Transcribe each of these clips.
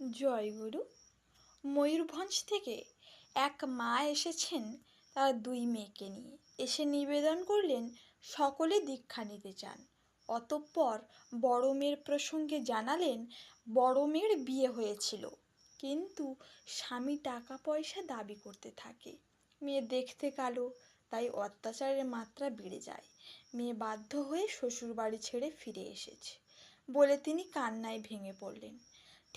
জয়গুরু ময়ূরভঞ্জ থেকে এক মা এসেছেন তার দুই মেয়েকে নিয়ে। এসে নিবেদন করলেন, সকলে দীক্ষা নিতে চান। অতঃপর বড় মেয়ের প্রসঙ্গে জানালেন, বড় মেয়ের বিয়ে হয়েছিল, কিন্তু স্বামী টাকা পয়সা দাবি করতে থাকে। মেয়ে দেখতে কালো, তাই অত্যাচারের মাত্রা বেড়ে যায়। মেয়ে বাধ্য হয়ে শ্বশুরবাড়ি ছেড়ে ফিরে এসেছে। বলে তিনি কান্নায় ভেঙে পড়লেন।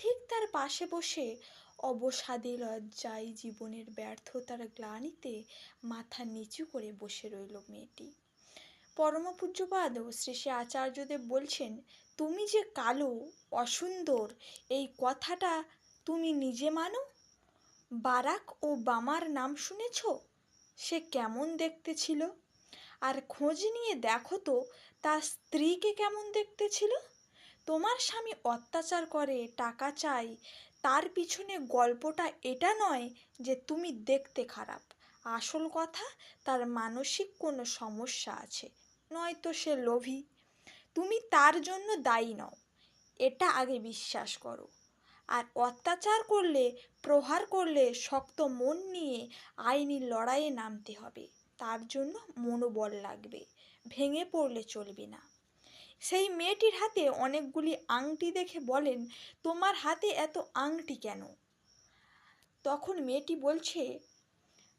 ঠিক তার পাশে বসে অবসাদে লজ্জায় জীবনের ব্যর্থতার গ্লানিতে মাথা নিচু করে বসে রইল মেয়েটি। পরমপূজ্যপাদ শ্রী শ্রী আচার্যদেব বলছেন, তুমি যে কালো, অসুন্দর, এই কথাটা তুমি নিজে মানো? বারাক ও বামার নাম শুনেছ? সে কেমন দেখতে ছিল? আর খোঁজ নিয়ে দেখো তো, তার স্ত্রীকে কেমন দেখতে ছিল? তোমার স্বামী অত্যাচার করে, টাকা চাই, তার পিছনে গল্পটা এটা নয় যে তুমি দেখতে খারাপ। আসল কথা, তার মানসিক কোনো সমস্যা আছে, নয়তো সে লোভী। তুমি তার জন্য দায়ী নও, এটা আগে বিশ্বাস করো। আর অত্যাচার করলে, প্রহার করলে শক্ত মন নিয়ে আইনি লড়াইয়ে নামতে হবে, তার জন্য মনোবল লাগবে, ভেঙে পড়লে চলবে না। সেই মেয়েটির হাতে অনেকগুলি আংটি দেখে বলেন, তোমার হাতে এত আংটি কেন? তখন মেয়েটি বলছে,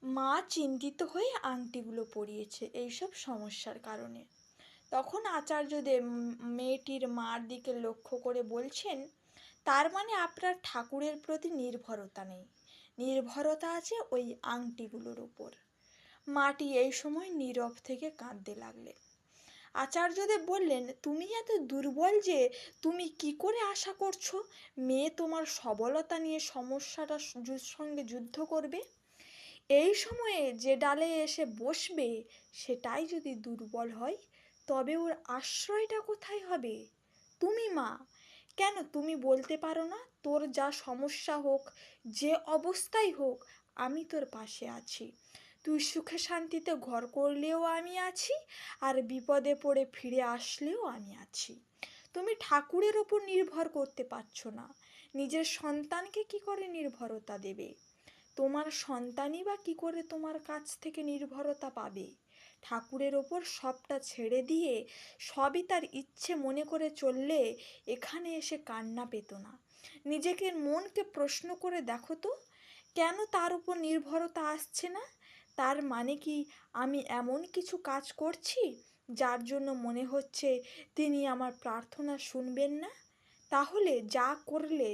মা চিন্তিত হয়ে আংটিগুলো পরিয়েছে এইসব সমস্যার কারণে। তখন আচার্যদেব মেয়েটির মার দিকে লক্ষ্য করে বলছেন, তার মানে আপনার ঠাকুরের প্রতি নির্ভরতা নেই। নির্ভরতা আছে ওই আংটিগুলোর উপর। মাটি এই সময় নীরব থেকে কাঁদতে লাগলেন আচার্যদেব বললেন, তুমি এত দুর্বল যে তুমি কি করে আশা করছ? মেয়ে তোমার সবলতা নিয়ে সমস্যাটা সঙ্গে যুদ্ধ করবে? এই সময়ে যে ডালে এসে বসবে, সেটাই যদি দুর্বল হয়, তবে ওর আশ্রয়টা কোথায় হবে? তুমি মা, কেন তুমি বলতে পারো না? তোর যা সমস্যা হোক, যে অবস্থায় হোক, আমি তোর পাশে আছি। তুই সুখে শান্তিতে ঘর করলেও আমি আছি আর বিপদে পড়ে ফিরে আসলেও আমি আছি। তুমি ঠাকুরের ওপর নির্ভর করতে পারছ না। নিজের সন্তানকে কি করে নির্ভরতা দেবে? তোমার সন্তানই বা কী করে তোমার কাছ থেকে নির্ভরতা পাবে? ঠাকুরের ওপর সবটা ছেড়ে দিয়ে সবই তার ইচ্ছে মনে করে চললে এখানে এসে কান্না পেত না। নিজেকে মনকে প্রশ্ন করে দেখো তো, কেন তার উপর নির্ভরতা আসছে না? তার মানে কি আমি এমন কিছু কাজ করছি? যার জন্য মনে হচ্ছে তিনি আমার প্রার্থনা শুনবেন না? তাহলে যা করলে